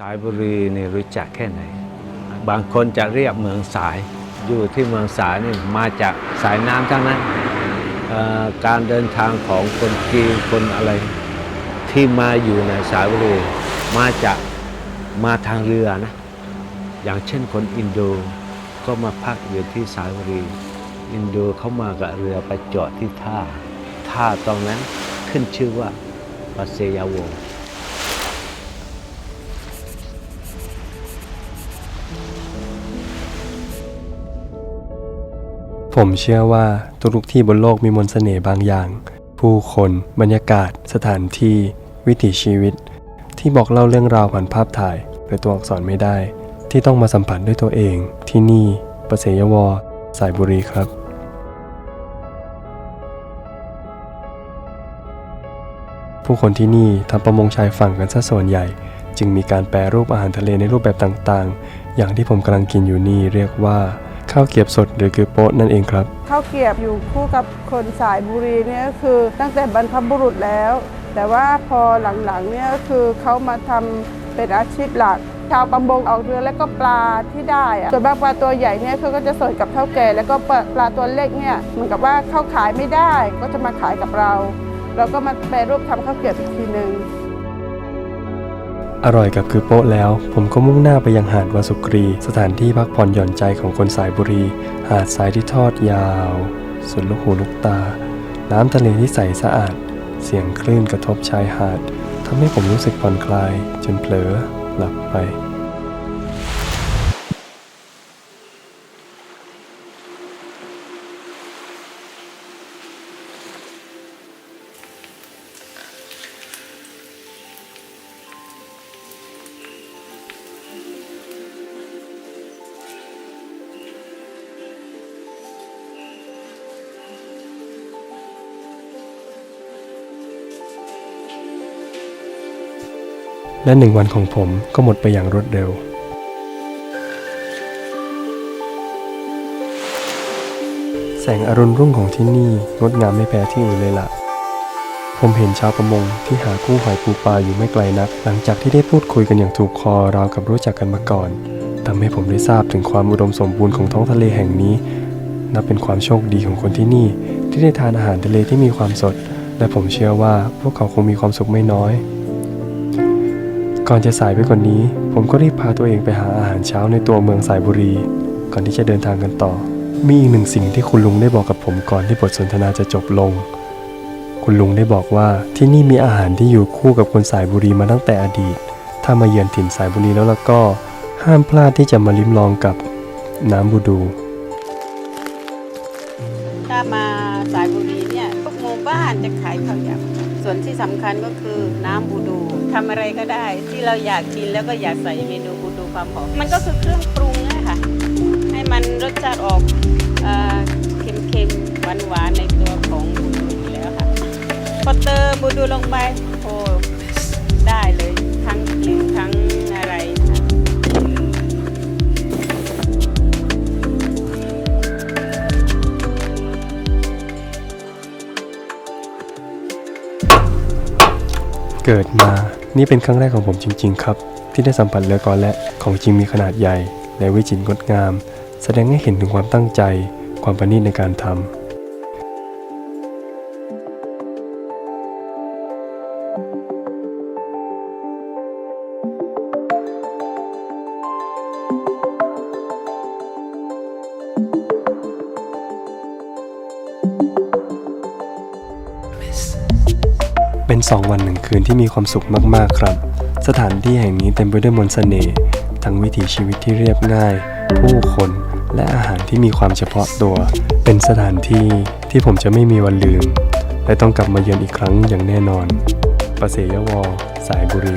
สายบุรีนี่รู้จักแค่ไหน บางคนจะเรียกเมืองสาย อยู่ที่เมืองสายนี่มาจากสายน้ำทั้งนั้น การเดินทางของคนจีนคนอะไร ที่มาอยู่ในสายบุรี มาจากมาทางเรือนะ อย่างเช่นคนอินโดก็มาพักอยู่ที่สายบุรี อินโดเขามากับเรือไปจอดที่ท่า ท่าตรงนั้นขึ้นชื่อว่าปัสเซยาวงศ์ ผมเชื่อว่าทุกที่บนโลกมีมนต์เสน่ห์บางอย่าง ผู้คนบรรยากาศ สถานที่ วิถีชีวิต ที่บอกเล่าเรื่องราวผ่านภาพถ่ายหรือตัวอักษรไม่ได้ ที่ต้องมาสัมผัสด้วยตัวเอง ที่นี่ประเสยวอสายบุรีครับผู้คนที่นี่ทำประมงชายฝั่งกันซะส่วนใหญ่ จึงมีการแปรรูปอาหารทะเลในรูปแบบต่างๆ อย่างที่ผมกำลังกินอยู่นี่เรียกว่า ข้าวเกียบสดหรือคือโป๊ะนั่นเองครับข้าวเกียบอยู่คู่กับคนสายบุรีเนี่ยก็คือตั้งแต่บรรพบุรุษแล้ว แต่ว่าพอหลังๆเนี่ยก็คือเขามาทำเป็นอาชีพหลักชาวประมงออกเรือแล้วก็ปลาที่ได้อะส่วนมากปลาตัวใหญ่เนี่ยเขาก็จะส่งกับเท่าแก่ แล้วก็ปลาตัวเล็กเนี่ยเหมือนกับว่าเข้าขายไม่ได้ ก็จะมาขายกับเรา เราก็มาแปรรูปทำข้าวเกรียบอีกทีหนึ่ง อร่อยกับคือโป๊ะแล้ว ผมก็มุ่งหน้าไปยังหาดวาสุกรี สถานที่พักผ่อนหย่อนใจของคนสายบุรี หาดทรายที่ทอดยาวสุดลูกหูลูกตา น้ำทะเลที่ใสสะอาด เสียงคลื่นกระทบชายหาดทำให้ผมรู้สึกผ่อนคลาย จนเผลอหลับไป และหนึ่งวันของผมก็หมดไปอย่างรวดเร็ว แสงอรุณรุ่งของที่นี่งดงามไม่แพ้ที่อื่นเลยล่ะ ผมเห็นชาวประมงที่หากู้หอยปูปลาอยู่ไม่ไกลนัก หลังจากที่ได้พูดคุยกันอย่างถูกคอราวกับรู้จักกันมาก่อนทำให้ผมได้ทราบถึงความอุดมสมบูรณ์ของท้องทะเลแห่งนี้ นับเป็นความโชคดีของคนที่นี่ ที่ได้ทานอาหารทะเลที่มีความสด และผมเชื่อว่าพวกเขาคงมีความสุขไม่น้อย ก่อนจะสายไปกว่านนี้ ผมก็รีบพาตัวเองไปหาอาหารเช้าในตัวเมืองสายบุรี ก่อนที่จะเดินทางกันต่อ มีอีกหนึ่งสิ่งที่คุณลุงได้บอกกับผมก่อนที่บทสนทนาจะจบลง คุณลุงได้บอกว่าที่นี่มีอาหารที่อยู่คู่กับคนสายบุรีมาตั้งแต่อดีต ถ้ามาเยือนถิ่นสายบุรีแล้วล่ะก็ห้ามพลาดที่จะมาลิ้มลองกับน้ำบูดู ถ้ามาสายบุรีเนี่ยทุกหมู่บ้านจะขายข้าวยำส่วนที่สำคัญก็คือน้ำบูดู ทำอะไรก็ได้ ที่เราอยากกินแล้วก็อยากใส่เมนูบูดูความหอมมันก็คือเครื่องปรุงนะคะให้มันรสชาติออกเอ่อเค็มๆหวานๆในตัวของบูดูอยู่แล้วค่ะพอเติมบูดูลงไปโอ้ได้เลยทั้งกลิ่นทั้งอะไรค่ะเกิดมา นี่เป็นครั้งแรกของผมจริง ๆ ครับ ที่ได้สัมผัสเรือกอและของจริงมีขนาดใหญ่ และวิจิตรงดงาม แสดงให้เห็นถึงความตั้งใจ ความประณีตในการทำ เป็นสองวันหนึ่งคืนที่มีความสุขมากๆครับ สถานที่แห่งนี้เต็มไปด้วยมนต์เสน่ห์ทั้งวิถีชีวิตที่เรียบง่าย ผู้คนและอาหารที่มีความเฉพาะตัว เป็นสถานที่ที่ผมจะไม่มีวันลืม และต้องกลับมาเยือนอีกครั้งอย่างแน่นอนประเสยวอสายบุรี